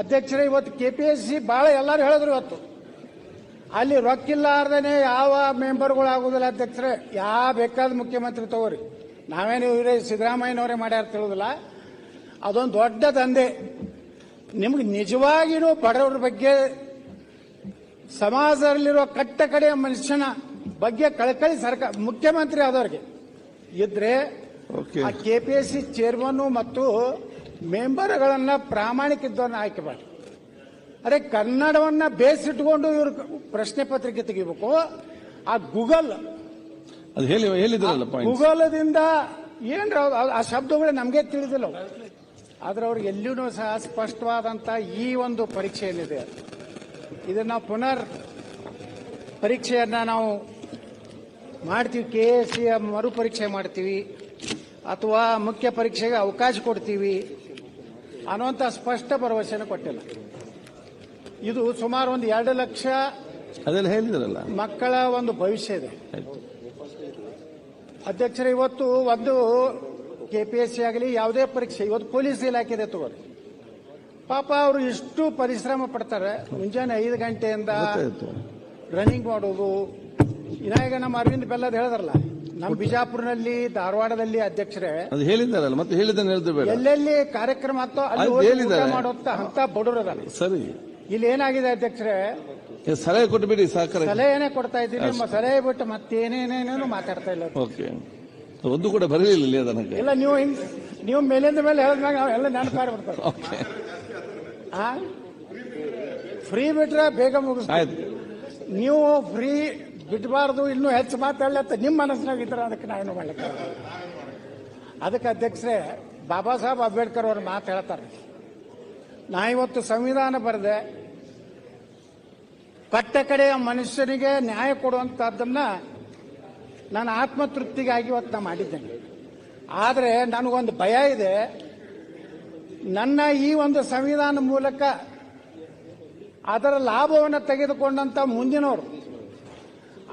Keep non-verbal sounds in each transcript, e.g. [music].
ಅಧ್ಯಕ್ಷರೇ ಇವತ್ತು K P S C ಭಾಳ ಎಲ್ಲರೂ ಹೇಳಿದ್ರು ಇವತ್ತು. ಅಲ್ಲಿ ರೊಕ್ಕಿಲ್ಲಾರ್ದೇನೆ ಯಾವ ಮೆಂಬರ್ಗಳು ಆಗೋದಿಲ್ಲ ಅಧ್ಯಕ್ಷರೇ ಯಾವ ಬೇಕಾದ ಮುಖ್ಯಮಂತ್ರಿ ತಗೋರಿ. ನಾವೇನು ಇವರೇ ಸಿದ್ದರಾಮಯ್ಯನವರೇ ಮಾಡ್ಯಾರ ತಿಳಿದಿಲ್ಲ ಅದೊಂದು ದೊಡ್ಡ ದಂಧೆ. ನಿಮ್ಗೆ ನಿಜವಾಗಿಯೂ ಬಡವರ ಬಗ್ಗೆ ಸಮಾಜದಲ್ಲಿರುವ ಕಟ್ಟ ಕಡೆಯ ಮನುಷ್ಯನ ಬಗ್ಗೆ ಕಳಕಳಿ ಸರ್ಕಾರ ಮುಖ್ಯಮಂತ್ರಿ ಆದವ್ರಿಗೆ. ಇದ್ರೆ ಕೆಪಿಎಸ್ಸಿ ಚೇರ್ಮನ್ ಮತ್ತು ಮೆಂಬರ್ಗಳನ್ನ ಪ್ರಾಮಾಣಿಕ ಇದ್ದವನ್ನ ಆಯ್ಕೆ ಮಾಡಿ. ಅದೇ ಕನ್ನಡವನ್ನ ಬೇಸಿಟ್ಕೊಂಡು ಇವರು ಪ್ರಶ್ನೆ ಪತ್ರಿಕೆ ತೆಗಿಬೇಕು. ಆ ಗೂಗಲ್ ಅದು ಹೇಳಿ ಹೇಳಿದ್ರಲ್ಲ ಗೂಗಲದಿಂದ ಏನ್ ಆ ಶಬ್ದಗಳು ನಮಗೆ ತಿಳಿದಿಲ್ಲ. ಆದ್ರೆ ಅವ್ರಿಗೆ ಎಲ್ಲಿಯೂ ಸಹ ಸ್ಪಷ್ಟವಾದಂತ ಈ ಒಂದು ಪರೀಕ್ಷೆ ಏನಿದೆ ಇದನ್ನ ಪುನರ್ ಪರೀಕ್ಷೆಯನ್ನ ನಾವು ಮಾಡ್ತೀವಿ ಕೆ ಎಸ್ ಸಿ ಮರು ಪರೀಕ್ಷೆ ಮಾಡ್ತೀವಿ ಅಥವಾ ಮುಖ್ಯ ಪರೀಕ್ಷೆಗೆ ಅವಕಾಶ ಕೊಡ್ತೀವಿ. ಅನ್ನುವಂಥ ಸ್ಪಷ್ಟ ಭರವಸೆನ ಕೊಟ್ಟಿಲ್ಲ. ಇದು ಸುಮಾರು ಒಂದು ಎರಡು ಲಕ್ಷ ಅದೆಲ್ಲ ಹೇಳಿದ್ರಲ್ಲ? ಮಕ್ಕಳ ಒಂದು ಭವಿಷ್ಯ ಇದೆ. ಅಧ್ಯಕ್ಷರು ಇವತ್ತು ಒಂದು ಕೆಪಿಎಸ್ಸಿ ಆಗಲಿ ಯಾವುದೇ ಪರೀಕ್ಷೆ ಇವತ್ತು ಪೊಲೀಸ್ ಇಲಾಖೆ ತಗೋರಿ. ಪಾಪ ಅವರು ಇಷ್ಟು ಪರಿಶ್ರಮ ಪಡ್ತಾರೆ. ಮುಂಜಾನೆ ಐದು ಗಂಟೆಯಿಂದ ರನ್ನಿಂಗ್ ಮಾಡೋದು. ಇನ್ನಾಗ ನಮ್ಮ ಅರವಿಂದ್ ಬೆಲ್ಲದ್ ಹೇಳಿದ್ರಲ್ಲ ನಮ್ಮ ಬಿಜಾಪುರನಲ್ಲಿ ಧಾರವಾಡದಲ್ಲಿ ಅಧ್ಯಕ್ಷರೇ ಅದು ಹೇಳಿದ್ದಾರಲ್ಲ ಮತ್ತೆ ಹೇಳಿದ್ದನ್ನು ಹೇಳಿದ್ರೆ ಬೇಡ. ಎಲ್ಲೆಲ್ಲಿ ಕಾರ್ಯಕ್ರಮ ಆತೋ ಅಲ್ಲಿ ಅದು ಹೋಗಿ ಊಟ ಹೇಳಿದ್ದಾರೆ. ಮಾಡೋಂತ ಅಂತ ಬಡವರದಾರೆ. ಸರಿ. ಇಲ್ಲಿ ಏನಾಗಿದೆ ಅಧ್ಯಕ್ಷರೇ? ಏ, ಸಲಹೆ ಕೊಟ್ಟುಬಿಡಿ ಸಹಕಾರ ಸಲಹೆನೇ ಕೊಡ್ತಾ ಇದ್ದೀನಿ ನಿಮ್ಮ ಸಲಹೆ ಬಿಟ್ಟು ಮತ್ತೇನೇನೇನೇನು ಮಾತಾಡ್ತಾ ಇಲ್ಲ. ಓಕೆ. ಒಂದು ಕೂಡ ಬರಲಿಲ್ಲ ಇಲ್ಲಿ ಅದನಕ್ಕೆ ಇಲ್ಲ ನೀವು ಹಿಂಗ್ ನೀವು ಮೇಲಿಂದ ಮೇಲೆ ಹೇಳಿದ್ಮ್ಯಾಗ ನಾವು ಎಲ್ಲ ನೆನಪಾರಿ ಬಿಡ್ತಾರೆ ಓಕೆ. ಫ್ರೀ ಬಿಟ್ರೆ ಬೇಗ ಮುಗಿಸ್ ಆಯ್ತು. ನೀವು ಫ್ರೀ ಬಿಡಬಾರ್ದು, ಇನ್ನೂ ಹೆಚ್ಚು ಮಾತಾಡ್ಲತ್ತ ನಿಮ್ಮ ಮನಸ್ಸಿನಾಗ ಇದ್ರೆ ಅದಕ್ಕೆ ನಾವೇನು ಮಾಡ್ಲಿಕ್ಕೆ ಅದಕ್ಕೆ ಅಧ್ಯಕ್ಷರೇ, ಬಾಬಾ ಸಾಹೇಬ್ ಅಂಬೇಡ್ಕರ್ ಅವ್ರ ಮಾತು ಹೇಳ್ತಾರೆ. ನಾ ಇವತ್ತು ಸಂವಿಧಾನ ಬರೆದೆ. ಕಟ್ಟ ಕಡೆಯ ಮನುಷ್ಯನಿಗೆ ನ್ಯಾಯ ಕೊಡುವಂತಹದ್ದನ್ನ ನಾನು ಆತ್ಮತೃಪ್ತಿಗಾಗಿ ಇವತ್ತು ನಾ ಮಾಡಿದ್ದೇನೆ. ಆದರೆ ನನಗೊಂದು ಭಯ ಇದೆ. ನನ್ನ ಈ ಒಂದು ಸಂವಿಧಾನ ಮೂಲಕ ಅದರ ಲಾಭವನ್ನು ತೆಗೆದುಕೊಂಡಂತ ಮುಂದಿನವರು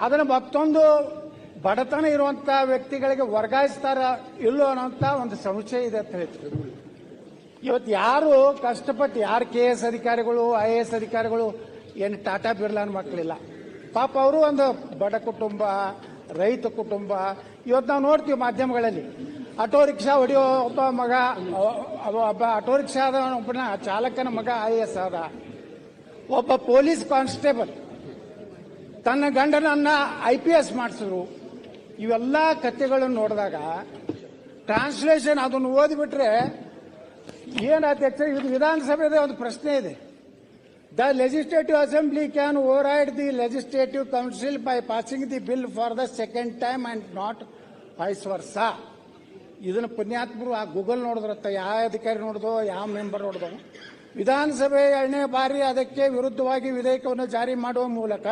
ಅದನ್ನು ಮತ್ತೊಂದು ಬಡತನ ಇರುವಂತ ವ್ಯಕ್ತಿಗಳಿಗೆ ವರ್ಗಾಯಿಸ್ತಾರ ಇಲ್ಲೋ ಅನ್ನೋಂತ ಒಂದು ಸಂಶಯ ಇದೆ ಅಂತ ಹೇಳ್ತೀವಿ ಇವತ್ತು ಯಾರು ಕಷ್ಟಪಟ್ಟು ಯಾರು ಕೆ ಎಸ್ ಅಧಿಕಾರಿಗಳು, ಐ ಎ ಎಸ್ ಅಧಿಕಾರಿಗಳು, ಏನು ಟಾಟಾ ಬಿರ್ಲಾನ್ ಮಕ್ಕಳಿಲ್ಲ. ಪಾಪ ಅವರು ಒಂದು ಬಡ ಕುಟುಂಬ, ರೈತ ಕುಟುಂಬ. ಇವತ್ತು ನಾವು ನೋಡ್ತೀವಿ ಮಾಧ್ಯಮಗಳಲ್ಲಿ, ಆಟೋ ರಿಕ್ಷಾ ಹೊಡೆಯೋ ಒಬ್ಬ ಮಗ, ಒಬ್ಬ ಆಟೋ ರಿಕ್ಷಾ ಒಬ್ಬನ ಚಾಲಕನ ಮಗ ಐ ಎಸ್ ಆದ. ಒಬ್ಬ ಪೊಲೀಸ್ ಕಾನ್ಸ್ಟೇಬಲ್. ತನ್ನ ಗಂಡನನ್ನ ಐ ಪಿ ಎಸ್ ಮಾಡಿಸಿದ್ರು. ಇವೆಲ್ಲ ಕಥೆಗಳನ್ನು ನೋಡಿದಾಗ ಟ್ರಾನ್ಸ್ಲೇಷನ್ ಅದನ್ನು ಓದಿಬಿಟ್ರೆ ಏನು ಅಧ್ಯಕ್ಷ ಇದು ವಿಧಾನಸಭೆದ ಒಂದು ಪ್ರಶ್ನೆ ಇದೆ. The legislative assembly can override the legislative council by passing the bill for the second time and not vice versa ಇದನ್ನು ಪುಣ್ಯಾತ್ಮರು ಆ ಗೂಗಲ್ ನೋಡಿದ್ರತ್ತ, ಯಾವ ಅಧಿಕಾರಿ ನೋಡಿದೋ ಯಾವ ಮೆಂಬರ್ ನೋಡಿದೋ ವಿಧಾನಸಭೆ ಎರಡನೇ ಬಾರಿ ಅದಕ್ಕೆ ವಿರುದ್ಧವಾಗಿ ವಿಧೇಯಕವನ್ನು ಜಾರಿ ಮಾಡುವ ಮೂಲಕ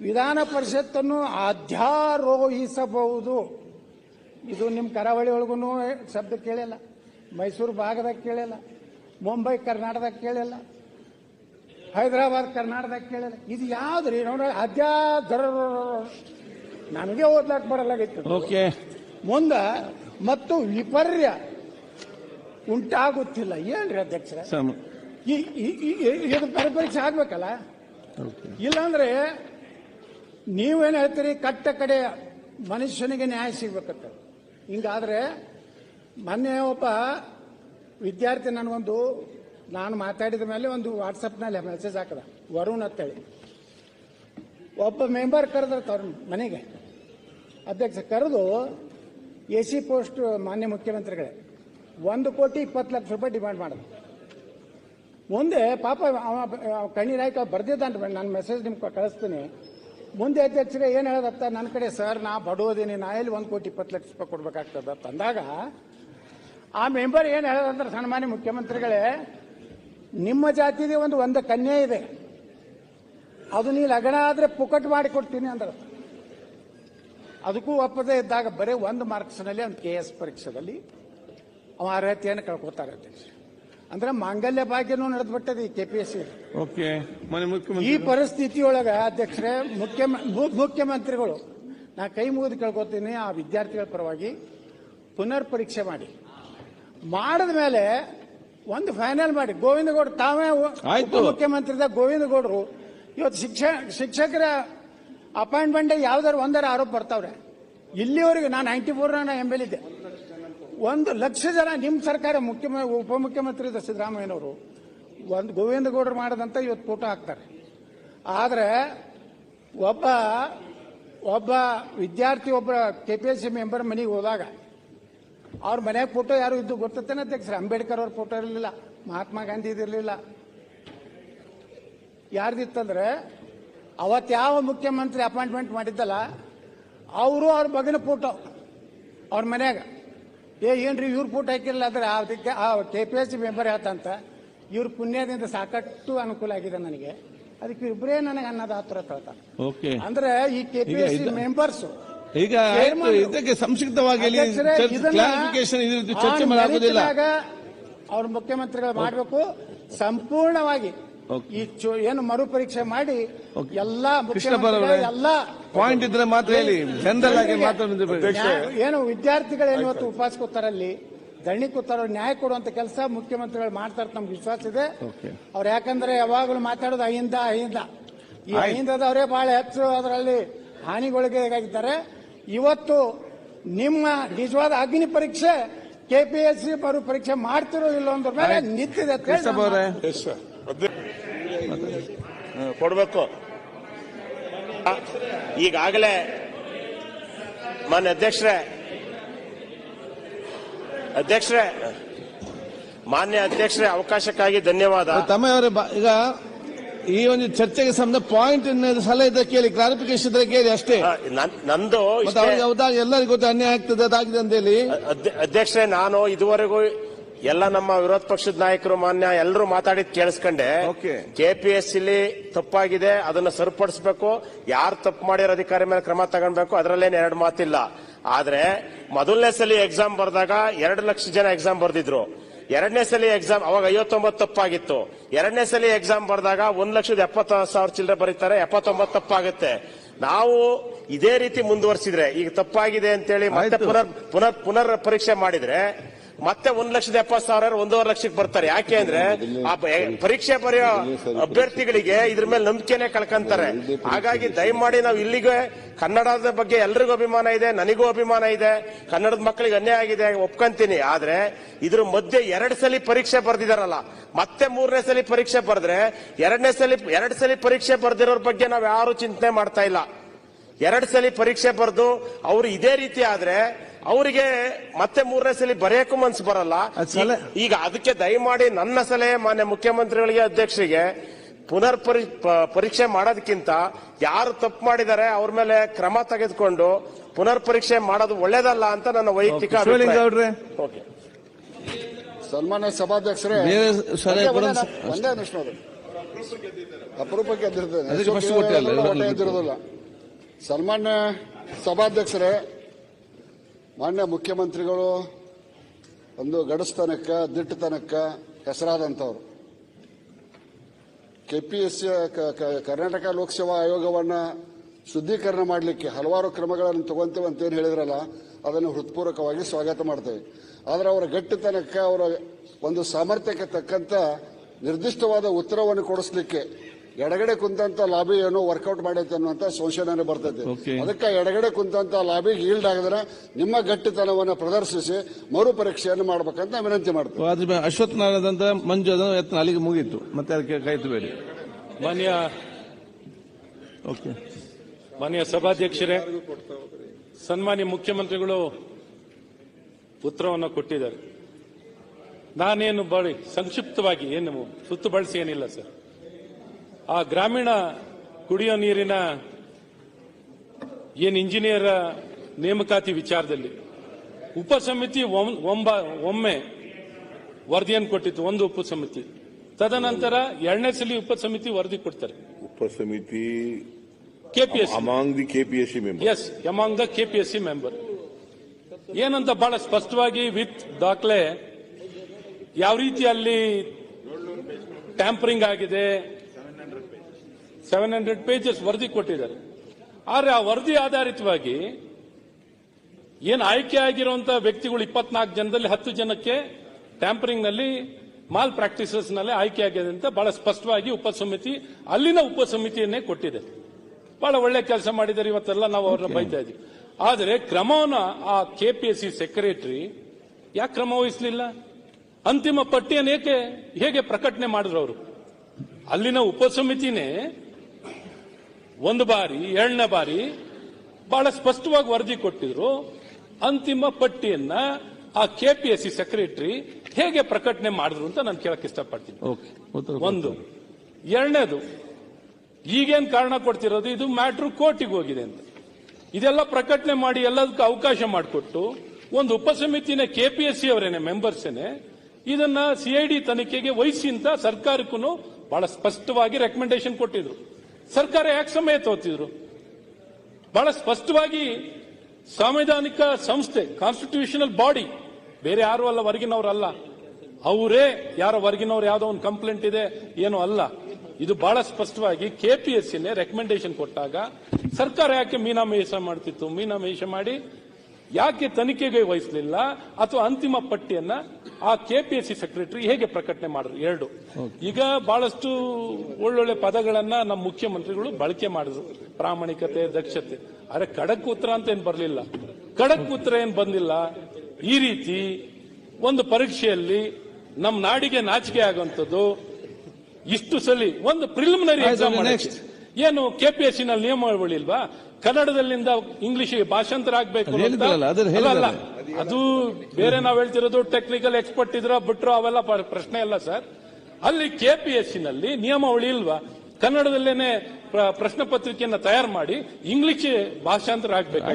ವಿಧಾನ ಪರಿಷತ್ತನ್ನು ಅಧ್ಯಾರೋಹಿಸಬಹುದು ಇದು ನಿಮ್ಮ ಕರಾವಳಿ ಒಳಗೂ ಶಬ್ದ ಕೇಳಿಲ್ಲ. ಮೈಸೂರು ಭಾಗದಾಗ ಕೇಳಿಲ್ಲ. ಮುಂಬೈ, ಕರ್ನಾಟಕದಾಗ ಕೇಳಿಲ್ಲ. ಹೈದರಾಬಾದ್, ಕರ್ನಾಟಕದಾಗ ಕೇಳಿಲ್ಲ. ಇದು ಯಾವ್ದ್ರಿ? ನೋಡ್ರಿ ಅಧ್ಯಾ ನನಗೆ ಓದ್ಲಾಕ್ ಬರಲಾಗಿತ್ತು ಓಕೆ ಮುಂದೆ ಮತ್ತು ವಿಪರ್ಯ ಉಂಟಾಗುತ್ತಿಲ್ಲ ಏನ್ರಿ ಅಧ್ಯಕ್ಷರ ಇದು ಪರಿಪರೀಕ್ಷೆ ಆಗ್ಬೇಕಲ್ಲ ಇಲ್ಲಾಂದ್ರೆ ನೀವೇನ್ ಹೇಳ್ತೀರಿ? ಕಟ್ಟ ಕಡೆ ಮನುಷ್ಯನಿಗೆ ನ್ಯಾಯ ಸಿಗ್ಬೇಕಂತ. ಹಿಂಗಾದ್ರೆ ಮೊನ್ನೆ ಒಬ್ಬ ವಿದ್ಯಾರ್ಥಿ ನನಗೊಂದು, ನಾನು ಮಾತಾಡಿದ ಮೇಲೆ ಒಂದು ವಾಟ್ಸಪ್ನಲ್ಲಿ ಮೆಸೇಜ್ ಹಾಕದ, ವರುಣ್ ಅಂತೇಳಿ. ಒಬ್ಬ ಮೆಂಬರ್ ಕರೆದ್ರ ಅವ್ರ ಮನೆಗೆ. ಅಧ್ಯಕ್ಷ, ಕರೆದು ಎ ಸಿ ಪೋಸ್ಟ್ ಮಾನ್ಯ ಮುಖ್ಯಮಂತ್ರಿಗಳೇ, ಒಂದು ಕೋಟಿ ಇಪ್ಪತ್ತು ಲಕ್ಷ ರೂಪಾಯಿ ಡಿಮ್ಯಾಂಡ್ ಮಾಡಿದ ಮುಂದೆ ಪಾಪ ಅವ ಅವ ಬರ್ದಿದ್ದಾನೆ, ನಾನು ಮೆಸೇಜ್ ನಿಮ್ಗೆ ಕಳಿಸ್ತೀನಿ. ಮುಂದೆ ಅಧ್ಯಕ್ಷರೇ ಏನು ಹೇಳದತ್ತ ನನ್ನ ಕಡೆ ಸರ್ ನಾ ಬಡೋದೀನಿ ನಾ ಎಲ್ಲಿ ಒಂದು ಕೋಟಿ ಇಪ್ಪತ್ತು ಲಕ್ಷ ರೂಪಾಯಿ ಕೊಡ್ಬೇಕಾಗ್ತದ ತಂದಾಗ ಆ ಮೆಂಬರ್ ಏನು ಹೇಳೋದಂದ್ರೆ ಸನ್ಮಾನ್ಯ ಮುಖ್ಯಮಂತ್ರಿಗಳೇ, ನಿಮ್ಮ ಜಾತಿಗೆ ಒಂದು ಒಂದು ಕನ್ಯೆ ಇದೆ. ಅದು ನೀ ಲಗ್ನ ಆದ್ರೆ ಪುಕಟ್ ಮಾಡಿ ಕೊಡ್ತೀನಿ ಅಂದ್ರೆ. ಅದಕ್ಕೂ ಒಪ್ಪದೆ ಇದ್ದಾಗ ಬರೀ ಒಂದು ಮಾರ್ಕ್ಸ್ನಲ್ಲಿ ಒಂದು ಕೆ ಎಸ್ ಪರೀಕ್ಷೆದಲ್ಲಿ ಅವ ಅರ್ಹತೆಯನ್ನು ಕಳ್ಕೊತಾರೆ ಅಧ್ಯಕ್ಷ ಅಂದ್ರೆ ಮಾಂಗಲ್ಯ ಭಾಗ್ಯನೂ ನಡೆದ್ಬಿಟ್ಟದ ಈ ಕೆಪಿಎಸ್ಸಿ ಓಕೆ ಮನೆ ಈ ಮುಖ್ಯಮಂತ್ರಿ ಪರಿಸ್ಥಿತಿಯೊಳಗ ಅಧ್ಯಕ್ಷರೇ ಮುಖ್ಯ ಮುಖ್ಯಮಂತ್ರಿಗಳು ನಾ ಕೈ ಮುಗಿದು ಕೇಳ್ಕೊತೀನಿ ಆ ವಿದ್ಯಾರ್ಥಿಗಳ ಪರವಾಗಿ ಪುನರ್ ಪರೀಕ್ಷೆ ಮಾಡಿ. ಮಾಡಿದ ಮೇಲೆ ಒಂದು ಫೈನಲ್ ಮಾಡಿ. ಗೋವಿಂದಗೌಡ ತಾವೇ ಆಯ್ತು. ಮುಖ್ಯಮಂತ್ರಿದ ಗೋವಿಂದಗೌಡರು. ಇವತ್ತು ಶಿಕ್ಷ ಶಿಕ್ಷಕರ ಅಪಾಯಿಂಟ್ಮೆಂಟ್ ಯಾವ್ದಾರು ಒಂದರ ಆರೋಪ ಬರ್ತಾವ್ರೆ. ಇಲ್ಲಿವರೆಗೆ ನಾನು ನೈಂಟಿ ಫೋರ್ ನಾನು ಎಂ ಎಲ್ ಇದ್ದೆ ಒಂದು ಲಕ್ಷ ಜನ ನಿಮ್ಮ ಸರ್ಕಾರ ಮುಖ್ಯಮ, ಉಪಮುಖ್ಯಮಂತ್ರಿ ಸಿದ್ದರಾಮಯ್ಯನವರು ಒಂದು ಗೋವಿಂದಗೌಡರು ಮಾಡದಂತ ಇವತ್ತು ಫೋಟೋ ಹಾಕ್ತಾರೆ. ಆದರೆ ಒಬ್ಬ ಒಬ್ಬ ವಿದ್ಯಾರ್ಥಿ, ಒಬ್ಬ K P S C member ಮನೆಗೆ ಹೋದಾಗ ಅವ್ರ ಮನೆಯಾಗ ಫೋಟೋ ಯಾರು ಇದ್ದು ಗೊತ್ತೇನೆ ಅಧ್ಯಕ್ಷರ? ಅಂಬೇಡ್ಕರ್ ಅವ್ರ ಫೋಟೋ ಇರಲಿಲ್ಲ, ಮಹಾತ್ಮ ಗಾಂಧಿ ಇರಲಿಲ್ಲ. ಯಾರ್ದಿತ್ತಂದ್ರೆ ಅವತ್ತು ಯಾವ ಮುಖ್ಯಮಂತ್ರಿ ಅಪಾಯಿಂಟ್ಮೆಂಟ್ ಮಾಡಿದ್ದಲ್ಲ, ಅವರು ಅವ್ರ ಮಗನ ಫೋಟೋ ಅವ್ರ ಮನ್ಯಾಗ. ಏ ಏನ್ರಿ ಇವ್ರ ಫೋಟೋ ಹಾಕಿರಲ್ಲ ಅಂದ್ರೆ ಅದಕ್ಕೆ ಆ K P S C member ಹೇಳ್ತಂತ ಇವ್ರ ಪುಣ್ಯದಿಂದ ಸಾಕಷ್ಟು ಅನುಕೂಲ ಆಗಿದೆ ನನಗೆ. ಅದಕ್ಕೆ ಇಬ್ಬರೇ ನನಗೆ ಅನ್ನೋದು ಹೇಳ್ತಾರೆ. ಓಕೆ. ಅಂದ್ರೆ ಈ K P S C members ಈಗ ಇದಕ್ಕೆ ಸಂಕ್ಷಿಪ್ತವಾಗಿ ಚರ್ಚೆ ಮಾಡೋದಿಲ್ಲ ಅವ್ರ ಮುಖ್ಯಮಂತ್ರಿಗಳು ಮಾಡಬೇಕು. ಸಂಪೂರ್ಣವಾಗಿ. ಈ ಏನು ಮರು ಪರೀಕ್ಷೆ ಮಾಡಿ. ಎಲ್ಲಾ ಎಲ್ಲ ಎಲ್ಲಾ ಪಾಯಿಂಟ್ ಇದ್ರೆ ಮಾತ್ರ ಹೇಳಿ. ಜನರಲ್ ಆಗಿ ಏನು ವಿದ್ಯಾರ್ಥಿಗಳು ಏನು ಇವತ್ತು ಉಪವಾಸ ಕೂತಾರಲ್ಲಿ ದಣಿ ಕೂತಾರ ನ್ಯಾಯ ಕೊಡುವಂತ ಕೆಲಸ ಮುಖ್ಯಮಂತ್ರಿಗಳು ಮಾಡ್ತಾರೆ ನಮ್ಗೆ ವಿಶ್ವಾಸ ಇದೆ. ಅವ್ರು ಯಾಕಂದ್ರೆ ಯಾವಾಗಲೂ ಮಾತಾಡೋದು ಅಹಿಂದ ಅಹಿಂದ. ಈ. ಅಹಿಂದದವರೇ ಬಹಳ ಹೆಚ್ಚು ಅದರಲ್ಲಿ ಹಾನಿಗೊಳಗಾಗಿದ್ದಾರೆ ಇವತ್ತು ನಿಮ್ಮ ನಿಜವಾದ ಅಗ್ನಿ ಪರೀಕ್ಷೆ ಕೆಪಿಎಸ್ಸಿ ಮರು ಪರೀಕ್ಷೆ ಮಾಡ್ತಿರೋ ಇಲ್ಲ ಅನ್ನೋದ್ರ ಮೇಲೆ. ನಿಂತಿದೆ ಕೊಡಬೇಕು. ಈಗಾಗಲೇ ಮಾನ್ಯ ಅಧ್ಯಕ್ಷರೇ ಅಧ್ಯಕ್ಷರೇ ಮಾನ್ಯ ಅಧ್ಯಕ್ಷರೇ ಅವಕಾಶಕ್ಕಾಗಿ ಧನ್ಯವಾದ. ತಮ್ಮಯವರೇ ಬಾ- ಈಗ ಈ ಒಂದು ಚರ್ಚೆಗೆ ಸಂಬಂಧ ಪಾಯಿಂಟ್ ಸಲಹೆ ಇದ್ರೆ ಕೇಳಿ ಕ್ಲಾರಿಫಿಕೇಶನ್ ಇದ್ರೆ ಕೇಳಿ ಅಷ್ಟೇ. ನಂದು ಎಲ್ಲರಿಗೂ ಗೊತ್ತು ಅನ್ಯಾಯ ಆಗ್ತದೆ ಅದಾಗಿದೆ ಅಂತ ಹೇಳಿ. ಅಧ್ಯ- ಅಧ್ಯಕ್ಷರೇ ನಾನು ಇದುವರೆಗೂ ಎಲ್ಲ ನಮ್ಮ ವಿರೋಧ ಪಕ್ಷದ ನಾಯಕರು ಮಾನ್ಯ ಎಲ್ಲರೂ ಮಾತಾಡಿದ್ ಕೇಳಿಸ್ಕೊಂಡೆ. Okay. ಕೆಪಿಎಸ್ ಇಲ್ಲಿ ತಪ್ಪಾಗಿದೆ ಅದನ್ನ ಸರಿಪಡಿಸಬೇಕು. ಯಾರು ತಪ್ಪು ಮಾಡಿರೋ ಅಧಿಕಾರಿ ಮೇಲೆ ಕ್ರಮ ತಗೊಳ್ಬೇಕು ಅದರಲ್ಲೇನು ಎರಡು ಮಾತಿಲ್ಲ. ಆದ್ರೆ ಮೊದಲನೇ ಸಲ ಎಕ್ಸಾಮ್ ಬರೆದಾಗ ಎರಡು ಲಕ್ಷ ಜನ ಎಕ್ಸಾಮ್ ಬರೆದಿದ್ರು. ಎರಡನೇ ಸಲ ಎಕ್ಸಾಮ್ ಅವಾಗ ಐವತ್ತೊಂಬತ್ತು ತಪ್ಪಾಗಿತ್ತು. ಎರಡನೇ ಸಲ ಎಕ್ಸಾಮ್ ಬರೆದಾಗ ಒಂದ್ ಲಕ್ಷದ ಎಪ್ಪತ್ತ ಸಾವಿರ ಚಿಲ್ಲರೆ ಬರೀತಾರೆ ಎಪ್ಪತ್ತೊಂಬತ್ತು ತಪ್ಪಾಗುತ್ತೆ. ನಾವು ಇದೇ ರೀತಿ ಮುಂದುವರಿಸಿದ್ರೆ ಈಗ ತಪ್ಪಾಗಿದೆ ಅಂತೇಳಿ ಮತ್ತೆ. ಪುನರ್ ಪುನರ್ ಪುನರ್ ಪರೀಕ್ಷೆ ಮಾಡಿದ್ರೆ ಮತ್ತೆ ಒಂದ್ ಲಕ್ಷದ ಎಪ್ಪತ್ತು ಸಾವಿರ ಒಂದೂವರೆ ಲಕ್ಷಕ್ಕೆ ಬರ್ತಾರೆ. ಯಾಕೆ ಅಂದ್ರೆ ಆ ಪರೀಕ್ಷೆ ಬರೆಯೋ ಅಭ್ಯರ್ಥಿಗಳಿಗೆ ಇದ್ರ ಮೇಲೆ ನಂಬಿಕೆನೆ ಕಳ್ಕಂತಾರೆ. ಹಾಗಾಗಿ ದಯಮಾಡಿ ನಾವು ಇಲ್ಲಿಗೆ ಕನ್ನಡದ ಬಗ್ಗೆ ಎಲ್ರಿಗೂ ಅಭಿಮಾನ ಇದೆ, ನನಗೂ ಅಭಿಮಾನ ಇದೆ, ಕನ್ನಡದ ಮಕ್ಕಳಿಗೆ ಅನ್ಯಾಯ ಆಗಿದೆ ಒಪ್ಕೊಂತೀನಿ. ಆದ್ರೆ ಇದ್ರ ಮಧ್ಯೆ ಎರಡ್ ಸಲ ಪರೀಕ್ಷೆ ಬರ್ದಿದಾರಲ್ಲ. ಮತ್ತೆ ಮೂರನೇ ಸಲ ಪರೀಕ್ಷೆ ಬರೆದ್ರೆ ಎರಡನೇ ಸಲ, ಎರಡ್ ಸಲ ಪರೀಕ್ಷೆ ಬರ್ದಿರೋರ ಬಗ್ಗೆ ನಾವ್ ಯಾರು ಚಿಂತನೆ ಮಾಡ್ತಾ ಇಲ್ಲ. ಎರಡ್ ಸಲ ಪರೀಕ್ಷೆ ಬರೆದು ಅವ್ರು ಇದೇ ರೀತಿ ಆದ್ರೆ ಅವರಿಗೆ ಮತ್ತೆ ಮೂರನೇ ಸಲ ಬರೆಯಕ್ಕೂ ಮನ್ಸು ಬರಲ್ಲ. ಈಗ ಅದಕ್ಕೆ ದಯಮಾಡಿ ನನ್ನ ಸಲಹೆ ಮಾನ್ಯ ಮುಖ್ಯಮಂತ್ರಿಗಳಿಗೆ ಅಧ್ಯಕ್ಷರಿಗೆ ಪುನರ್ ಪರಿ ಪ- ಪರೀಕ್ಷೆ ಮಾಡೋದಕ್ಕಿಂತ ಯಾರು ತಪ್ಪು ಮಾಡಿದ್ದಾರೆ ಅವ್ರ ಮೇಲೆ ಕ್ರಮ ತೆಗೆದುಕೊಂಡು ಪುನರ್ ಪರೀಕ್ಷೆ ಮಾಡೋದು ಒಳ್ಳೇದಲ್ಲ ಅಂತ ನನ್ನ ವೈಯಕ್ತಿಕ ಸನ್ಮಾನ್ಯ ಸಭಾಧ್ಯಕ್ಷರೇ ಒಂದೇ- ಸಭಾಧ್ಯಕ್ಷರೇ ನಿಮಿಷ ಅಪರೂಪಕ್ಕೆ ಎದ್ದಿರ್ತೇನೆ ಅದಕ್ಕೆ first ಕೊಟ್ಟೆ ಅಲ್ಲ, ಹೊಟ್ಟೆ ಎಲ್ಲರಿಗೂ ಎದ್ದಿರೋದಿಲ್ಲ ಸನ್ಮಾನ್ಯ ಸಭಾಧ್ಯಕ್ಷರೇ ಮಾನ್ಯ ಮುಖ್ಯಮಂತ್ರಿಗಳು, ಒಂದು ಗಡಸ್ತನಕ್ಕ ದಿಟ್ಟತನಕ್ಕ ಹೆಸರಾದಂಥವ್ರು. ಕೆಪಿಎಸ್ಸಿ ಕರ್ನಾಟಕ ಲೋಕಸೇವಾ ಆಯೋಗವನ್ನ ಶುದ್ಧೀಕರಣ ಮಾಡಲಿಕ್ಕೆ ಹಲವಾರು ಕ್ರಮಗಳನ್ನು ತಗೊಂತೇವೆ ಅಂತ ಏನು ಹೇಳಿದ್ರಲ್ಲ, ಅದನ್ನು ಹೃತ್ಪೂರ್ವಕವಾಗಿ ಸ್ವಾಗತ ಮಾಡ್ತೇವೆ. ಆದರೆ ಅವರ ಗಟ್ಟಿತನಕ್ಕೆ, ಅವರ ಒಂದು ಸಾಮರ್ಥ್ಯಕ್ಕೆ ತಕ್ಕಂತ ನಿರ್ದಿಷ್ಟವಾದ ಉತ್ತರವನ್ನು ಕೊಡಿಸ್ಲಿಕ್ಕೆ ಎಡಗಡೆ ಕುಂತಂತ ಲಾಬಿ ಏನೋ ವರ್ಕೌಟ್ ಮಾಡೈತೆ ಅನ್ನುವಂತ ಸಂಶೋಧನೆ ಬರ್ತೈತೆ. ಅದಕ್ಕೆ ಎಡಗಡೆ ಕುಂತಂತ ಲಾಬಿಗೆ ಈಲ್ಡ್ ಆಗಿದ್ರೆ ನಿಮ್ಮ ಗಟ್ಟಿತನವನ್ನು ಪ್ರದರ್ಶಿಸಿ ಮರು ಪರೀಕ್ಷೆಯನ್ನು ಮಾಡ್ಬೇಕಂತ ವಿನಂತಿ ಮಾಡ್ತೀವಿ. ಅಶ್ವತ್ಥ ನಾರಾಯಣದಂತ ಮಂಜು ಅದನ್ನು ಯತ್ನ ಅಲ್ಲಿಗೆ ಮುಗೀತು. ಮತ್ತೆ ಅದಕ್ಕೆ ಕಾಯ್ತಬೇಡಿ ಮಾನ್ಯ ಓಕೆ ಮಾನ್ಯ ಸಭಾಧ್ಯಕ್ಷರೇ ಸನ್ಮಾನ್ಯ ಮುಖ್ಯಮಂತ್ರಿಗಳು ಉತ್ತರವನ್ನು ಕೊಟ್ಟಿದ್ದಾರೆ. ನಾನೇನು ಬಳಿ ಸಂಕ್ಷಿಪ್ತವಾಗಿ ಏನು ಸುತ್ತು ಬಳಸಿ ಏನಿಲ್ಲ ಸರ್. ಆ ಗ್ರಾಮೀಣ ಕುಡಿಯೋ ನೀರಿನ ಏನು ಇಂಜಿನಿಯರ್ ನೇಮಕಾತಿ ವಿಚಾರದಲ್ಲಿ ಉಪಸಮಿತಿ ಒಮ್- ಒಂಬ ಒಮ್ಮೆ ವರದಿಯನ್ನು ಕೊಟ್ಟಿತ್ತು ಒಂದು ಉಪಸಮಿತಿ ತದನಂತರ ಎರಡನೇ ಸಲ ಉಪಸಮಿತಿ ವರದಿ ಕೊಡ್ತಾರೆ. Among the KPSC members among the KPSC member ಏನಂತ ಬಹಳ ಸ್ಪಷ್ಟವಾಗಿ ವಿತ್ ದಾಖಲೆ ಯಾವ ರೀತಿ ಅಲ್ಲಿ ಟ್ಯಾಂಪರಿಂಗ್ ಆಗಿದೆ ಸೆವೆನ್ ಹಂಡ್ರೆಡ್ ಪೇಜಸ್ ವರದಿ ಕೊಟ್ಟಿದ್ದಾರೆ. ಆದರೆ ಆ ವರದಿ ಆಧಾರಿತವಾಗಿ ಏನು ಆಯ್ಕೆ ಆಗಿರುವಂತಹ ವ್ಯಕ್ತಿಗಳು ಇಪ್ಪತ್ನಾಲ್ಕು ಜನದಲ್ಲಿ ಹತ್ತು ಜನಕ್ಕೆ ಟ್ಯಾಂಪರಿಂಗ್ನಲ್ಲಿ ಮಾಲ್ ಪ್ರಾಕ್ಟೀಸಸ್ನಲ್ಲಿ ಆಯ್ಕೆ ಆಗಿದೆ ಅಂತ ಬಹಳ ಸ್ಪಷ್ಟವಾಗಿ ಉಪಸಮಿತಿ ಅಲ್ಲಿನ ಉಪಸಮಿತಿಯನ್ನೇ ಕೊಟ್ಟಿದೆ. ಬಹಳ ಒಳ್ಳೆ ಕೆಲಸ ಮಾಡಿದ್ದಾರೆ ಇವತ್ತೆಲ್ಲ ನಾವು ಅವ್ರನ್ನ ಬೈತಾ ಇದ್ದೀವಿ. ಆದರೆ ಕ್ರಮವನ್ನು ಆ ಕೆಪಿಎಸ್ಸಿ ಸೆಕ್ರೆಟರಿ ಯಾಕೆ ಕ್ರಮ ವಹಿಸಲಿಲ್ಲ? ಅಂತಿಮ ಪಟ್ಟಿಯನ್ನು ಏಕೆ ಹೇಗೆ ಪ್ರಕಟಣೆ ಮಾಡಿದ್ರು ಅವರು? ಅಲ್ಲಿನ ಉಪಸಮಿತಿನೇ ಒಂದು ಬಾರಿ ಎರಡನೇ ಬಾರಿ ಬಹಳ ಸ್ಪಷ್ಟವಾಗಿ ವರದಿ ಕೊಟ್ಟಿದ್ರು. ಅಂತಿಮ ಪಟ್ಟಿಯನ್ನ ಆ ಕೆಪಿಎಸ್ಸಿ ಸೆಕ್ರೆಟರಿ ಹೇಗೆ ಪ್ರಕಟಣೆ ಮಾಡಿದ್ರು ಅಂತ ನಾನು ಕೇಳಕ್ ಇಷ್ಟಪಡ್ತೀನಿ. ಓಕೆ ಒಂದು ಎರಡನೇದು ಈಗೇನ್ ಕಾರಣ ಕೊಡ್ತಿರೋದು? ಇದು ಮ್ಯಾಟ್ರು ಕೋರ್ಟಿಗೆ ಹೋಗಿದೆ ಅಂತ. ಇದೆಲ್ಲ ಪ್ರಕಟಣೆ ಮಾಡಿ ಎಲ್ಲದಕ್ಕೂ ಅವಕಾಶ ಮಾಡಿಕೊಟ್ಟು ಒಂದು ಉಪಸಮಿತಿನ ಕೆಪಿಎಸ್ಸಿ ಅವರೇನೆ ಮೆಂಬರ್ಸೇನೆ ಇದನ್ನ ಸಿಐಡಿ ತನಿಖೆಗೆ ವಹಿಸಿ ಅಂತ ಸರ್ಕಾರಕ್ಕೂ ಬಹಳ ಸ್ಪಷ್ಟವಾಗಿ ರೆಕಮೆಂಡೇಶನ್ ಕೊಟ್ಟಿದ್ರು. ಸರ್ಕಾರ ಯಾಕೆ ಸಮಯ ತೋತಿದ್ರು ಬಹಳ ಸ್ಪಷ್ಟವಾಗಿ ಸಾಂವಿಧಾನಿಕ ಸಂಸ್ಥೆ ಕಾನ್ಸ್ಟಿಟ್ಯೂಷನಲ್ ಬಾಡಿ ಬೇರೆ ಯಾರು ಅಲ್ಲ, ಹೊರಗಿನವರಲ್ಲ. ಅವರೇ ಯಾರೋ, ಹೊರಗಿನವ್ರು ಯಾವುದೋ ಒಂದು ಕಂಪ್ಲೇಂಟ್ ಇದೆ, ಏನೋ ಅಲ್ಲ. ಇದು ಬಹಳ ಸ್ಪಷ್ಟವಾಗಿ ಕೆಪಿಎಸ್ಸಿನೇ ರೆಕಮೆಂಡೇಶನ್ ಕೊಟ್ಟಾಗ ಸರ್ಕಾರ ಯಾಕೆ ಮೀನಾಮೇಷ ಮಾಡ್ತಿತ್ತು? ಮೀನಾಮೇಷ ಮಾಡಿ ಯಾಕೆ ತನಿಖೆಗೆ ವಹಿಸಲಿಲ್ಲ ಅಥವಾ ಅಂತಿಮ ಪಟ್ಟಿಯನ್ನ ಆ ಕೆಪಿಎಸ್ಸಿ ಸೆಕ್ರೆಟರಿ ಹೇಗೆ ಪ್ರಕಟಣೆ ಮಾಡಿದ್ರು? ಎರಡು. ಈಗ ಬಹಳಷ್ಟು ಒಳ್ಳೊಳ್ಳೆ ಪದಗಳನ್ನ ನಮ್ಮ ಮುಖ್ಯಮಂತ್ರಿಗಳು ಬಳಕೆ ಮಾಡಿದ್ರು. ಪ್ರಾಮಾಣಿಕತೆ ದಕ್ಷತೆ. ಅರೆ ಖಡಕ್ ಉತ್ತರ ಅಂತ ಏನ್ ಬರಲಿಲ್ಲ? ಖಡಕ್ ಉತ್ತರ ಏನ್ ಬಂದಿಲ್ಲ? ಈ ರೀತಿ ಒಂದು ಪರೀಕ್ಷೆಯಲ್ಲಿ ನಮ್ಮ ನಾಡಿಗೆ ನಾಚಿಕೆ ಆಗುವಂಥದ್ದು ಇಷ್ಟು ಸಲಿ ಒಂದು ಪ್ರಿಲಿಮಿನರಿ ಎಕ್ಸಾಮ್. ಏನು ಕೆಪಿಎಸ್ಸಿ ನಲ್ಲಿ ನಿಯಮಾವಳಿಲ್ವಾ ಕನ್ನಡದಲ್ಲಿಂದ ಇಂಗ್ಲಿಷ್ ಭಾಷಾಂತರ ಆಗ್ಬೇಕು ಅದು ಅಲ್ಲ, ಬೇರೆ ನಾವ್ ಹೇಳ್ತಿರೋದು ಟೆಕ್ನಿಕಲ್ ಎಕ್ಸ್ಪರ್ಟ್ ಇದ್ರ ಬಿಟ್ರು ಅವೆಲ್ಲ ಪ್ರಶ್ನೆ ಅಲ್ಲ ಸರ್. ಅಲ್ಲಿ ಕೆಪಿಎಸ್ಸಿನಲ್ಲಿ ನಿಯಮಾವಳಿ ಇಲ್ವಾ? ಕನ್ನಡದಲ್ಲೇನೆ ಪ್ರ- ಪ್ರಶ್ನೆ ಪತ್ರಿಕೆಯನ್ನ ತಯಾರು ಮಾಡಿ ಇಂಗ್ಲಿಷ್ ಭಾಷಾಂತರ ಆಗ್ಬೇಕು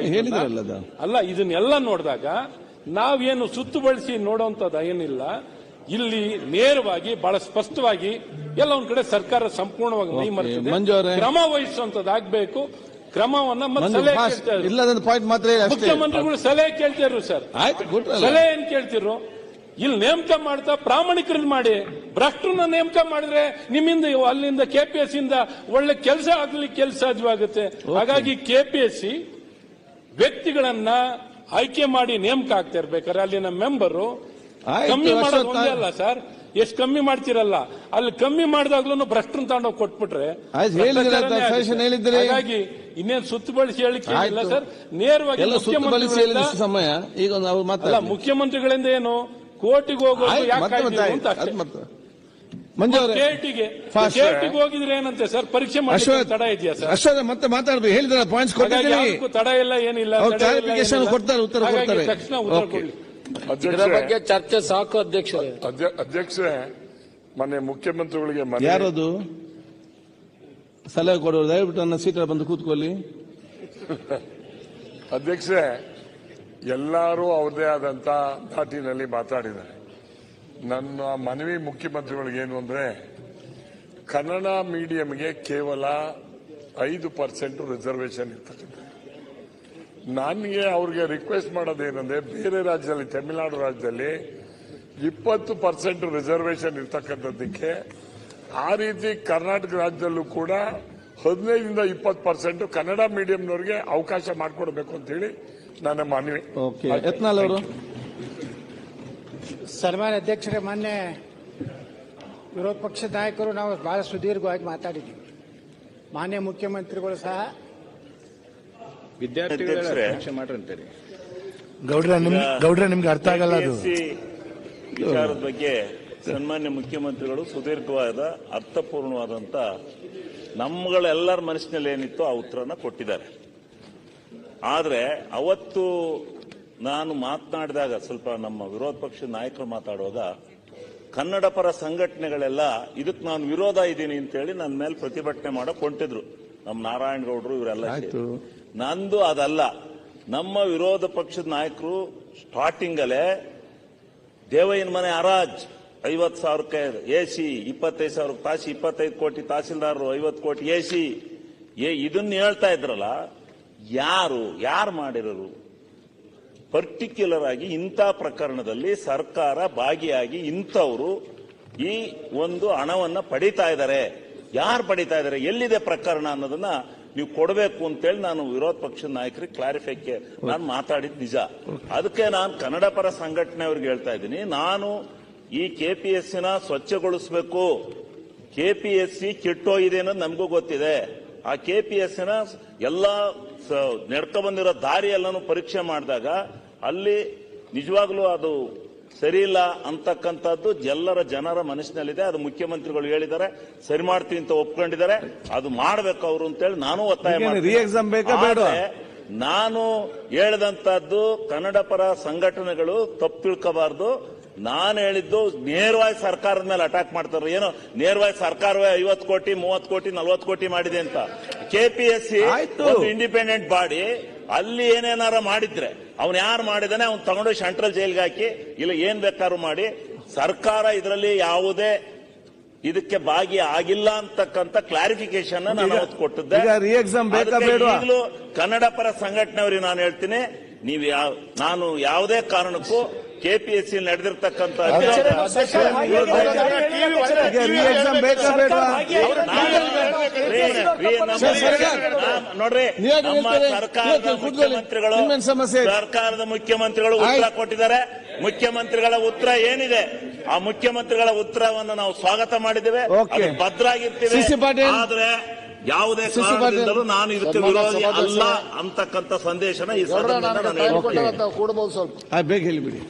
ಅಲ್ಲ ಇದನ್ನೆಲ್ಲ ನೋಡಿದಾಗ ನಾವೇನು ಸುತ್ತು ಬಳಸಿ ನೋಡುವಂತದ್ದು ಏನಿಲ್ಲ. ಇಲ್ಲಿ ನೇರವಾಗಿ ಬಹಳ ಸ್ಪಷ್ಟವಾಗಿ ಎಲ್ಲ ಒಂದ್ ಕಡೆ ಸರ್ಕಾರ ಸಂಪೂರ್ಣವಾಗಿ. ಕ್ರಮ ವಹಿಸುವಂತದ್ದಾಗಬೇಕು ಕ್ರಮವನ್ನ ಮತ್ತೆ ಸಲಹೆ. ಇಲ್ಲದೊಂದು ಪಾಯಿಂಟ್ ಮಾತ್ರ ಹೇಳಿ ಅಷ್ಟೇ. ಮುಖ್ಯಮಂತ್ರಿಗಳು ಸಲಹೆ ಕೇಳ್ತಿರು ಸರ್ ಆಯ್ತು ಸಲಹೆ ಏನ್ ಕೇಳ್ತಿರು ಇಲ್ಲಿ ನೇಮಕ ಮಾಡ್ತಾ ಪ್ರಾಮಾಣಿಕರನ್ನ ಮಾಡಿ. ಭ್ರಷ್ಟರನ್ನ ನೇಮಕ ಮಾಡಿದ್ರೆ ನಿಮ್ಮಿಂದ ಅಲ್ಲಿಂದ ಕೆಪಿಎಸ್ ಇಂದ ಒಳ್ಳೆ ಕೆಲಸ ಆಗ್ಲಿಕ್ಕೆ ಕೆಲಸ ಸಾಧ್ಯವಾಗುತ್ತೆ. ಹಾಗಾಗಿ ಕೆಪಿಎಸ್ಸಿ ವ್ಯಕ್ತಿಗಳನ್ನ ಆಯ್ಕೆ ಮಾಡಿ ನೇಮಕ ಆಗ್ತಾ ಇರ್ಬೇಕಾದ್ರೆ ಅಲ್ಲಿನ ಮೆಂಬರು ಕಮ್ಮಿ ಮಾಡೋದು ಒಂದೇ ಅಲ್ಲ ಸರ್ ಎಷ್ಟು ಕಮ್ಮಿ ಮಾಡ್ತಿರಲ್ಲ? ಅಲ್ಲಿ ಕಮ್ಮಿ ಮಾಡಿದಾಗ್ಲೂ ಭ್ರಷ್ಟನ್ ತಗೊಂಡೋಗಿ ಕೊಟ್ಬಿಟ್ರೆ. ಹಾಗಾಗಿ ಇನ್ನೇನ್ ಸುತ್ತು ಬಳಸಿ ಹೇಳಿಕೆ ಇಲ್ಲ ಸರ್. ನೇರವಾಗಿ ಸಮಯ. ಈಗ ಮುಖ್ಯಮಂತ್ರಿಗಳಿಂದ ಏನು? ಕೋರ್ಟಿಗೆ ಹೋಗೋದು ಯಾಕೆ ಕೇಟಿಗೆ. ಕೇಟಿಗೆ ಹೋಗಿದ್ರೆ ಏನಂತೆ ಸರ್? ಪರೀಕ್ಷೆ ಮಾಡಿ ತಡ ಇದೆಯಾ ಸರ್? ಅಶ್ವಥ್ ಮತ್ತೆ ಮಾತಾಡ್ಬೇಕು. ಹೇಳಿದ್ರ ಪಾಯಿಂಟ್ಸ್ ತಡ ಇಲ್ಲ ಏನಿಲ್ಲ. ಕೊಡ್ತಾರೆ, ಉತ್ತರ ಕೊಡ್ತಾರೆ. ತಕ್ಷಣ ಉತ್ತರ ಕೊಡ್ಲಿ. ಇದರ ಬಗ್ಗೆ ಚರ್ಚೆ ಸಾಕು ಅಧ್ಯಕ್ಷರೇ. ಅಧ್ಯ- ಅಧ್ಯಕ್ಷರೇ ಮೊನ್ನೆ ಮುಖ್ಯಮಂತ್ರಿಗಳಿಗೆ ಯಾರದು? ಸಲಹೆ ಕೊಡೋರು ದಯವಿಟ್ಟು ನನ್ನ ಸೀಟಲ್ಲಿ ಬಂದು ಕೂತ್ಕೊಳ್ಳಿ. [laughs] ಅಧ್ಯಕ್ಷರೇ ಎಲ್ಲರೂ ಅವ್ರದೇ ಆದಂತ ಧಾಟಿನಲ್ಲಿ ಮಾತಾಡಿದ್ದಾರೆ. ನನ್ನ ಮನವಿ ಮುಖ್ಯಮಂತ್ರಿಗಳಿಗೆ ಏನು ಅಂದ್ರೆ ಕನ್ನಡ ಮೀಡಿಯಂಗೆ ಕೇವಲ ಐದು ಪರ್ಸೆಂಟ್ ರಿಸರ್ವೇಶನ್ ಇರ್ತಕ್ಕಂಥ ನನಗೆ ಅವ್ರಿಗೆ ರಿಕ್ವೆಸ್ಟ್ ಮಾಡೋದೇನಂದ್ರೆ ಬೇರೆ ರಾಜ್ಯದಲ್ಲಿ ತಮಿಳುನಾಡು ರಾಜ್ಯದಲ್ಲಿ ಇಪ್ಪತ್ತು ಪರ್ಸೆಂಟ್ ರಿಸರ್ವೇಷನ್ ಇರ್ತಕ್ಕಂಥದ್ದಕ್ಕೆ ಆ ರೀತಿ ಕರ್ನಾಟಕ ರಾಜ್ಯದಲ್ಲೂ ಕೂಡ ಹದಿನೈದರಿಂದ ಇಪ್ಪತ್ತು ಪರ್ಸೆಂಟ್ ಕನ್ನಡ ಮೀಡಿಯಂನವ್ರಿಗೆ ಅವಕಾಶ ಮಾಡಿಕೊಡ್ಬೇಕು ಅಂತೇಳಿ ನನ್ನ ಮನವಿ. ಓಕೆ ಯತ್ನಾಳ್ ಅವರು? ಸನ್ಮಾನ್ಯ ಅಧ್ಯಕ್ಷರೇ ಮೊನ್ನೆ ವಿರೋಧ ಪಕ್ಷದ ನಾಯಕರು ನಾವು ಬಹಳ ಸುದೀರ್ಘವಾಗಿ ಮಾತಾಡಿದ್ದೀವಿ ಮಾನ್ಯ ಮುಖ್ಯಮಂತ್ರಿಗಳು ಸಹ ಗೌಡ್ರ ನಿಮ್ ಗೌಡ್ರ ನಿಮ್ಗೆ ಅರ್ಥ ಆಗಲ್ಲ ಅದು. ವಿಚಾರದ ಬಗ್ಗೆ ಸನ್ಮಾನ್ಯ ಮುಖ್ಯಮಂತ್ರಿಗಳು ಸುದೀರ್ಘವಾದ ಅರ್ಥಪೂರ್ಣವಾದಂತ ನಮ್ಮಗಳೆಲ್ಲರ ಮನಸ್ಸಿನಲ್ಲಿ ಏನಿತ್ತು ಆ ಉತ್ತರನ ಕೊಟ್ಟಿದ್ದಾರೆ. ಆದ್ರೆ ಅವತ್ತು ನಾನು ಮಾತನಾಡಿದಾಗ ಸ್ವಲ್ಪ ನಮ್ಮ ವಿರೋಧ ಪಕ್ಷದ ನಾಯಕರು ಮಾತಾಡುವಾಗ ಕನ್ನಡ ಪರ ಸಂಘಟನೆಗಳೆಲ್ಲ ಇದಕ್ಕೆ ನಾನು ವಿರೋಧ ಇದ್ದೀನಿ ಅಂತೇಳಿ ನನ್ನ ಮೇಲೆ ಪ್ರತಿಭಟನೆ ಮಾಡಕ್ ಹೊಂಟಿದ್ರು. ನಮ್ಮ ನಾರಾಯಣ ಗೌಡರು ಇವರೆಲ್ಲ ಆಯ್ತು. ನಂದು ಅದಲ್ಲ. ನಮ್ಮ ವಿರೋಧ ಪಕ್ಷದ ನಾಯಕರು ಸ್ಟಾರ್ಟಿಂಗ್ ಅಲ್ಲೇ ದೇವಯ್ಯನ ಮನೆ ಹರಾಜ್ ಐವತ್ ಸಾವಿರಕ್ಕೆ ಎ ಸಿ ಇಪ್ಪತ್ತೈದು ಸಾವಿರ ತಾಸಿ, ಇಪ್ಪತ್ತೈದು ಕೋಟಿ ತಹಸೀಲ್ದಾರರು, ಐವತ್ತು ಕೋಟಿ ಎ ಸಿ ಇದನ್ನ ಹೇಳ್ತಾ ಇದ್ರಲ್ಲ, ಯಾರು ಯಾರು ಮಾಡಿರೋರು? ಪರ್ಟಿಕ್ಯುಲರ್ ಆಗಿ ಇಂಥ ಪ್ರಕರಣದಲ್ಲಿ ಸರ್ಕಾರ ಭಾಗಿಯಾಗಿ ಇಂಥವರು ಈ ಒಂದು ಹಣವನ್ನು ಪಡಿತಾ ಇದ್ದಾರೆ ಯಾರು ಪಡಿತಾ ಇದ್ದಾರೆ ಎಲ್ಲಿದೆ ಪ್ರಕರಣ ಅನ್ನೋದನ್ನ ನೀವು ಕೊಡಬೇಕು ಅಂತೇಳಿ ನಾನು ವಿರೋಧ ಪಕ್ಷದ ನಾಯಕರಿಗೆ ಕ್ಲಾರಿಫೈಕ್ಕೆ ನಾನು ಮಾತಾಡಿದ್ ನಿಜ. ಅದಕ್ಕೆ ನಾನು ಕನ್ನಡ ಪರ ಸಂಘಟನೆ ಅವ್ರಿಗೆ ಹೇಳ್ತಾ ಇದ್ದೀನಿ. ನಾನು ಈ ಕೆಪಿಎಸ್ಸಿನ ಸ್ವಚ್ಛಗೊಳಿಸಬೇಕು. ಕೆಪಿಎಸ್ಸಿ ಕೆಟ್ಟೋಗಿದೆ ಅನ್ನೋದು ನಮಗೂ ಗೊತ್ತಿದೆ. ಆ ಕೆಪಿಎಸ್ಸಿನ ಎಲ್ಲ ನಡ್ಕೊ ಬಂದಿರೋ ದಾರಿ ಎಲ್ಲನೂ ಪರೀಕ್ಷೆ ಮಾಡಿದಾಗ ಅಲ್ಲಿ ನಿಜವಾಗ್ಲೂ ಅದು ಸರಿ ಇಲ್ಲ ಅಂತಕ್ಕಂಥದ್ದು ಎಲ್ಲರ ಜನರ ಮನಸ್ಸಿನಲ್ಲಿದೆ. ಅದು ಮುಖ್ಯಮಂತ್ರಿಗಳು ಹೇಳಿದ್ದಾರೆ. ಸರಿ ಮಾಡ್ತೀವಿ ಅಂತ ಒಪ್ಕೊಂಡಿದ್ದಾರೆ. ಅದು ಮಾಡಬೇಕು ಅವರು ಅಂತೇಳಿ ನಾನು ಒತ್ತಾಯ ಮಾಡ್ತೀನಿ. ನಾನು ಹೇಳಿದಂತಹದ್ದು ಕನ್ನಡ ಪರ ಸಂಘಟನೆಗಳು ತಪ್ಪು ತಿಳ್ಕೋಬಾರ್ದು. ನಾನು ಹೇಳಿದ್ದು ನೇರವಾಗಿ ಸರ್ಕಾರದ ಮೇಲೆ ಅಟ್ಯಾಕ್ ಮಾಡ್ತಾರೆ. ಏನು? ನೇರವಾಗಿ ಸರ್ಕಾರವೇ ಐವತ್ತು ಕೋಟಿ ಮೂವತ್ತು ಕೋಟಿ ನಲ್ವತ್ತು ಕೋಟಿ ಮಾಡಿದೆ ಅಂತ. ಕೆಪಿಎಸ್ಸಿ ಇಂಡಿಪೆಂಡೆಂಟ್ ಬಾಡಿ ಅಲ್ಲಿ ಏನೇನಾರ ಮಾಡಿದ್ರೆ ಅವ್ನು ಯಾರು ಮಾಡಿದಾನೆ ಅವ್ನು ತಗೊಂಡು ಸೆಂಟ್ರಲ್ ಜೈಲ್ಗೆ ಹಾಕಿ ಇಲ್ಲ ಏನ್ ಬೇಕಾದ್ರೂ ಮಾಡಿ. ಸರ್ಕಾರ ಇದರಲ್ಲಿ ಯಾವುದೇ ಇದಕ್ಕೆ ಭಾಗಿ ಆಗಿಲ್ಲ ಅಂತಕ್ಕಂಥ ಕ್ಲಾರಿಫಿಕೇಶನ್ ನಾನು ಅವತ್ತು ಕೊಟ್ಟಿದ್ದೆ. ಈಗಲೂ ಕನ್ನಡ ಪರ ಸಂಘಟನೆಯವರಿಗೆ ನಾನು ಹೇಳ್ತೀನಿ ನೀವು ಯಾವ ನಾನು ಯಾವುದೇ ಕಾರಣಕ್ಕೂ ಕೆಪಿಎಸ್ಸಿ ನಡೆದಿರ್ತಕ್ಕಂಥ ನೋಡ್ರಿ ನಮ್ಮ. ಸರ್ಕಾರದ ಮುಖ್ಯಮಂತ್ರಿಗಳು ನಿಮ್ಮೇನ್ ಸಮಸ್ಯೆ ಸರ್ಕಾರದ ಮುಖ್ಯಮಂತ್ರಿಗಳು ಉತ್ತರ. ಕೊಟ್ಟಿದ್ದಾರೆ. ಮುಖ್ಯಮಂತ್ರಿಗಳ ಉತ್ತರ ಏನಿದೆ? ಆ ಮುಖ್ಯಮಂತ್ರಿಗಳ ಉತ್ತರವನ್ನು ನಾವು ಸ್ವಾಗತ ಮಾಡಿದ್ದೇವೆ. ಭದ್ರಾಗಿರ್ತೀವಿ. ಆದ್ರೆ ಯಾವುದೇ. ಕಾರಣದಿಂದಲೂ ನಾನು ಇದಕ್ಕೆ ವಿರೋಧಿ ಅಲ್ಲ. ಅಂತಕ್ಕಂಥ ಸಂದೇಶನ ಈ ಸಂದರ್ಭದಲ್ಲಿ ನಾನು ಹೇಳ್ತೀನಿ. ಬೇಗ ಹೇಳಿಬಿಡಿ.